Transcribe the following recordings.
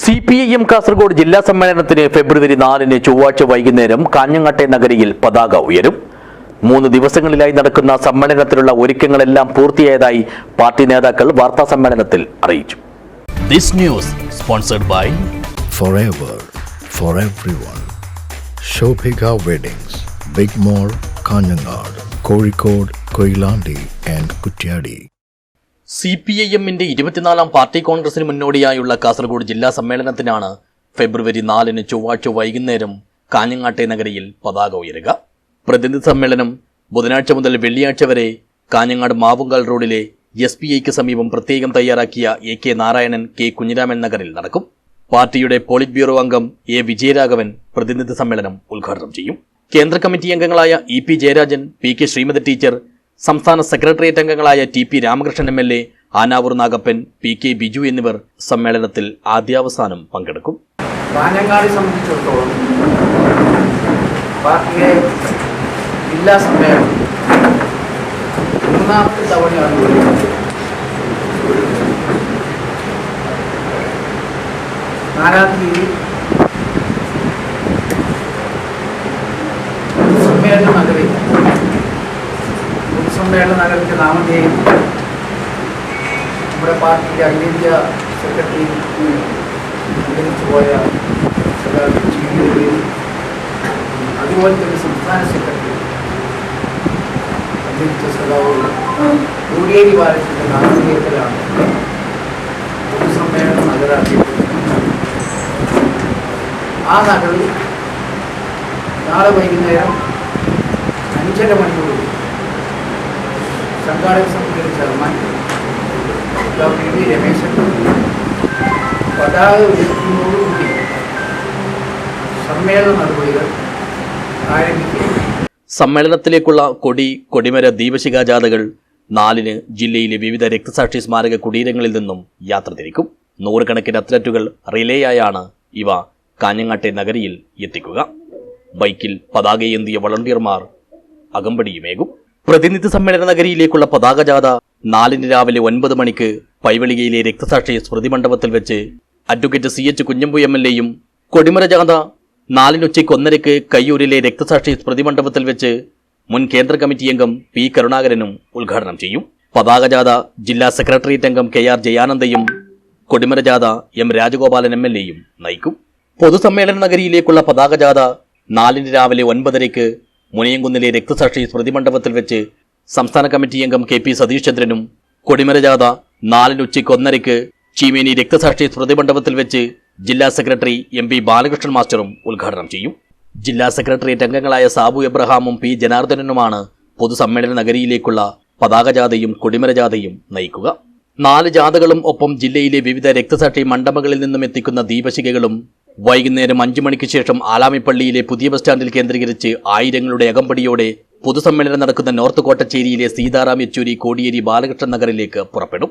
C P I M Kasaragod ജില്ലാ സമ്മേളനത്തിന് ഫെബ്രുവരി നാലിന് ചൊവ്വാഴ്ച വൈകുന്നേരം കാഞ്ഞങ്ങാട്ടെ നഗരിയിൽ പതാക ഉയരും മൂന്ന് ദിവസങ്ങളിലായി നടക്കുന്ന സമ്മേളനത്തിലുള്ള ഒരുക്കങ്ങളെല്ലാം പൂർത്തിയായതായി പാർട്ടി നേതാക്കൾ വാർത്താ സമ്മേളനത്തിൽ അറിയിച്ചു This news sponsored by forever for everyone. Shobhika Weddings, Big mall Kanhangad Kozhikode Koilandi and Kutyadi. C P I എമ്മിന്റെ ഇരുപത്തിനാലാം പാർട്ടി കോൺഗ്രസിന് മുന്നോടിയായുള്ള കാസർഗോഡ് ജില്ലാ സമ്മേളനത്തിനാണ് ഫെബ്രുവരി നാലിന് ചൊവ്വാഴ്ച വൈകുന്നേരം കാഞ്ഞങ്ങാട്ടെ നഗരിയിൽ പതാക ഉയരുക. പ്രതിനിധി സമ്മേളനം ബുധനാഴ്ച മുതൽ വെള്ളിയാഴ്ച വരെ കാഞ്ഞങ്ങാട് മാവുങ്കാൽ റോഡിലെ എസ് പി ഐക്ക് സമീപം പ്രത്യേകം തയ്യാറാക്കിയ A K Narayanan K Kunhiraman നഗറിൽ നടക്കും. പാർട്ടിയുടെ പോളിറ്റ് ബ്യൂറോ അംഗം എ വിജയരാഘവൻ പ്രതിനിധി സമ്മേളനം ഉദ്ഘാടനം ചെയ്യും. കേന്ദ്ര കമ്മിറ്റി അംഗങ്ങളായ E P Jayarajan P K Sreemathi teacher സംസ്ഥാന സെക്രട്ടേറിയറ്റ് അംഗങ്ങളായ T P Ramakrishnan M L A Anavoor Nagappan P K Biju എന്നിവർ സമ്മേളനത്തിൽ ആദ്യാവസാനം പങ്കെടുക്കും. കാഞ്ഞങ്ങാടി സംബന്ധിച്ചിടത്തോളം പാർട്ടിയുടെ ജില്ലാ സമ്മേളനം മൂന്നാമത്തെ തവണയാണ് പൊതുസമ്മേളന നഗരിൽ പൊതുസമ്മേളന നഗരത്തിൽ നാമധേയം നമ്മുടെ പാർട്ടിയുടെ അഖിലേന്ത്യ സെക്രട്ടറി പോയ അതുപോലെ തന്നെ സംസ്ഥാന സെക്രട്ടറി അന്തരിച്ച സഖാവ് കോടിയേരി ബാലകൃഷ്ണന്റെ നാമധേയത്തിലാണ് പൊതുസമ്മേളനം നഗരാക്കിയത് ആ നഗറിൽ നാളെ വൈകുന്നേരം അഞ്ചര മണിക്കൂർ സംഘാടക സമിതിയുടെ ചെയർമാൻ ഡോക്ടർ വി രമേശൻ പതാക ഉയർത്തുന്നതോടുകൂടി സമ്മേളന നടപടികൾ ആരംഭിക്കും സമ്മേളനത്തിലേക്കുള്ള കൊടി കൊടിമര ദീപശിഖാ ജാഥകൾ നാലിന് ജില്ലയിലെ വിവിധ രക്തസാക്ഷി സ്മാരക കുടീരങ്ങളിൽ നിന്നും യാത്ര തിരിക്കും. നൂറുകണക്കിന് അത്ലറ്റുകൾ റിലേയായാണ് ഇവ കാഞ്ഞങ്ങാട്ടെ നഗരിയിൽ എത്തിക്കുക. ബൈക്കിൽ പതാകയേന്തിയ വളണ്ടിയർമാർ അകമ്പടിയുമേകും. പ്രതിനിധി സമ്മേളന നഗരിയിലേക്കുള്ള പതാക ജാഥ നാലിന് രാവിലെ ഒൻപത് മണിക്ക് പൈവളികയിലെ രക്തസാക്ഷി സ്മൃതി മണ്ഡപത്തിൽ വെച്ച് advocate C H Kunhambu M L എയും കൊടിമര ജാഥ നാലിനുച്ചയ്ക്ക് ഒന്നരയ്ക്ക് കയ്യൂരിലെ രക്തസാക്ഷി സ്മൃതി മണ്ഡപത്തിൽ വെച്ച് മുൻ കേന്ദ്ര കമ്മിറ്റി അംഗം പി കരുണാകരനും ഉദ്ഘാടനം ചെയ്യും. പതാക ജാഥ ജില്ലാ സെക്രട്ടേറിയറ്റ് അംഗം കെ ആർ ജയാനന്ദയും കൊടിമര ജാഥ എം രാജഗോപാലൻ എം എൽ എയും നയിക്കും. പൊതുസമ്മേളന നഗരിയിലേക്കുള്ള പതാക ജാഥ നാലിന് രാവിലെ ഒൻപതരയ്ക്ക് മുനിയംകുന്നിലെ രക്തസാക്ഷി സ്മൃതിമണ്ഡപത്തിൽ വെച്ച് സംസ്ഥാന കമ്മിറ്റി അംഗം കെ പി സതീഷ് ചന്ദ്രനും കൊടിമര ജാഥ നാലിന് ഉച്ചയ്ക്ക് ഒന്നരയ്ക്ക് ചീമേനി രക്തസാക്ഷി സ്മൃതിമണ്ഡപത്തിൽ വെച്ച് ജില്ലാ സെക്രട്ടറി എം പി ബാലകൃഷ്ണൻ മാസ്റ്ററും ഉദ്ഘാടനം ചെയ്യും. ജില്ലാ സെക്രട്ടേറിയറ്റ് അംഗങ്ങളായ സാബു എബ്രഹാമും പി ജനാർദ്ദനനുമാണ് പൊതുസമ്മേളന നഗരിയിലേക്കുള്ള പതാക ജാഥയും കൊടിമര ജാഥയും നയിക്കുക. നാല് ജാഥകളും ഒപ്പം ജില്ലയിലെ വിവിധ രക്തസാക്ഷി മണ്ഡപങ്ങളിൽ നിന്നും എത്തിക്കുന്ന ദീപശിഖകളും വൈകുന്നേരം അഞ്ചു മണിക്ക് ശേഷം ആലാമിപ്പള്ളിയിലെ പുതിയ ബസ് സ്റ്റാൻഡിൽ കേന്ദ്രീകരിച്ച് ആയിരങ്ങളുടെ അകമ്പടിയോടെ പൊതുസമ്മേളനം നടക്കുന്ന നോർത്ത് കോട്ടച്ചേരിയിലെ സീതാറാം യെച്ചൂരി കോടിയേരി ബാലകൃഷ്ണൻ നഗറിലേക്ക് പുറപ്പെടും.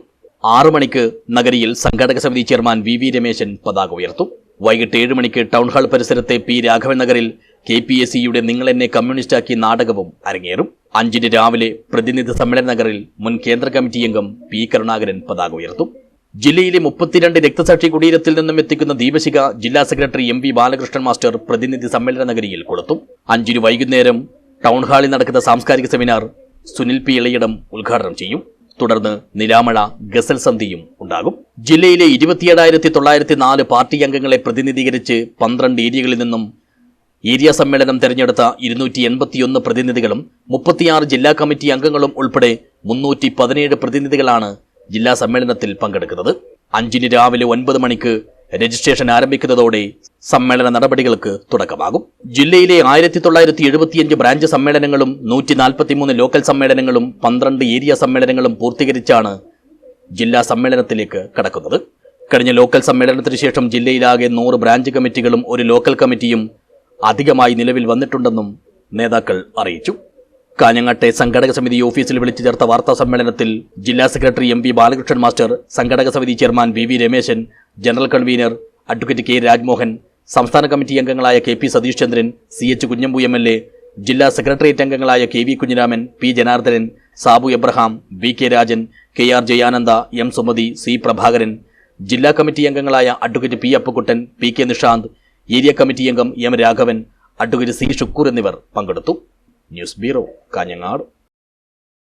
ആറു മണിക്ക് നഗരിയിൽ സംഘാടക സമിതി ചെയർമാൻ വി വി രമേശൻ പതാക ഉയർത്തും. വൈകിട്ട് ഏഴ് മണിക്ക് ടൗൺ ഹാൾ പരിസരത്തെ പി രാഘവൻ നഗറിൽ കെ പി എസ് സിയുടെ നിങ്ങൾ എന്നെ കമ്മ്യൂണിസ്റ്റാക്കി നാടകവും അരങ്ങേറും. അഞ്ചിന് രാവിലെ പ്രതിനിധി സമ്മേളന നഗറിൽ മുൻ കേന്ദ്ര കമ്മിറ്റി അംഗം പി കരുണാകരൻ പതാക ഉയർത്തും. ജില്ലയിലെ മുപ്പത്തിരണ്ട് രക്തസാക്ഷി കുടീരത്തിൽ നിന്നും എത്തിക്കുന്ന ദീപശിഖ ജില്ലാ secretary M V Balakrishnan master പ്രതിനിധി സമ്മേളന നഗരിയിൽ കൊടുത്തു അഞ്ചിന് വൈകുന്നേരം ടൗൺ ഹാളിൽ നടക്കുന്ന സാംസ്കാരിക സെമിനാർ സുനിൽ പി ഇളയിടം ഉദ്ഘാടനം ചെയ്യും. തുടർന്ന് നിലാമഴ ഗസൽ സന്ധിയും ഉണ്ടാകും. ജില്ലയിലെ ഇരുപത്തിയേഴായിരത്തി തൊള്ളായിരത്തി നാല് പാർട്ടി അംഗങ്ങളെ പ്രതിനിധീകരിച്ച് പന്ത്രണ്ട് ഏരിയകളിൽ നിന്നും ഏരിയ സമ്മേളനം തെരഞ്ഞെടുത്ത ഇരുന്നൂറ്റി എൺപത്തിയൊന്ന് പ്രതിനിധികളും മുപ്പത്തിയാറ് ജില്ലാ കമ്മിറ്റി അംഗങ്ങളും ഉൾപ്പെടെ മുന്നൂറ്റി പതിനേഴ് പ്രതിനിധികളാണ് ജില്ലാ സമ്മേളനത്തിൽ പങ്കെടുക്കുന്നത്. അഞ്ചിന് രാവിലെ ഒൻപത് മണിക്ക് രജിസ്ട്രേഷൻ ആരംഭിക്കുന്നതോടെ സമ്മേളന നടപടികൾക്ക് തുടക്കമാകും. ജില്ലയിലെ ആയിരത്തി തൊള്ളായിരത്തി എഴുപത്തിയഞ്ച് ബ്രാഞ്ച് സമ്മേളനങ്ങളും നൂറ്റി നാൽപ്പത്തിമൂന്ന് ലോക്കൽ സമ്മേളനങ്ങളും പന്ത്രണ്ട് ഏരിയ സമ്മേളനങ്ങളും പൂർത്തീകരിച്ചാണ് ജില്ലാ സമ്മേളനത്തിലേക്ക് കടക്കുന്നത്. കഴിഞ്ഞ ലോക്കൽ സമ്മേളനത്തിന് ശേഷം ജില്ലയിലാകെ നൂറ് ബ്രാഞ്ച് കമ്മിറ്റികളും ഒരു ലോക്കൽ കമ്മിറ്റിയും അധികമായി നിലവിൽ വന്നിട്ടുണ്ടെന്നും നേതാക്കൾ അറിയിച്ചു. കാഞ്ഞങ്ങാട്ടെ സംഘടക സമിതി ഓഫീസിൽ വിളിച്ചു ചേർത്ത വാർത്താ സമ്മേളനത്തിൽ ജില്ലാ secretary M P Balakrishnan master സംഘടക സമിതി chairman V V Rameshan general convener advocate K Rajmohan സംസ്ഥാന കമ്മിറ്റി അംഗങ്ങളായ K P Satheesh Chandran C H Kunhambu M L A ജില്ലാ സെക്രട്ടേറിയറ്റ് അംഗങ്ങളായ K V Kunhiraman P Janardhanan Sabu Abraham V K Rajan K R Jayananda M Sumathi C Prabhakaran ജില്ലാ committee അംഗങ്ങളായ advocate P Appukuttan P K Nishanth area committee അംഗം M Raghavan advocate C Shukkur എന്നിവർ പങ്കെടുത്തു. News bureau Kanhangad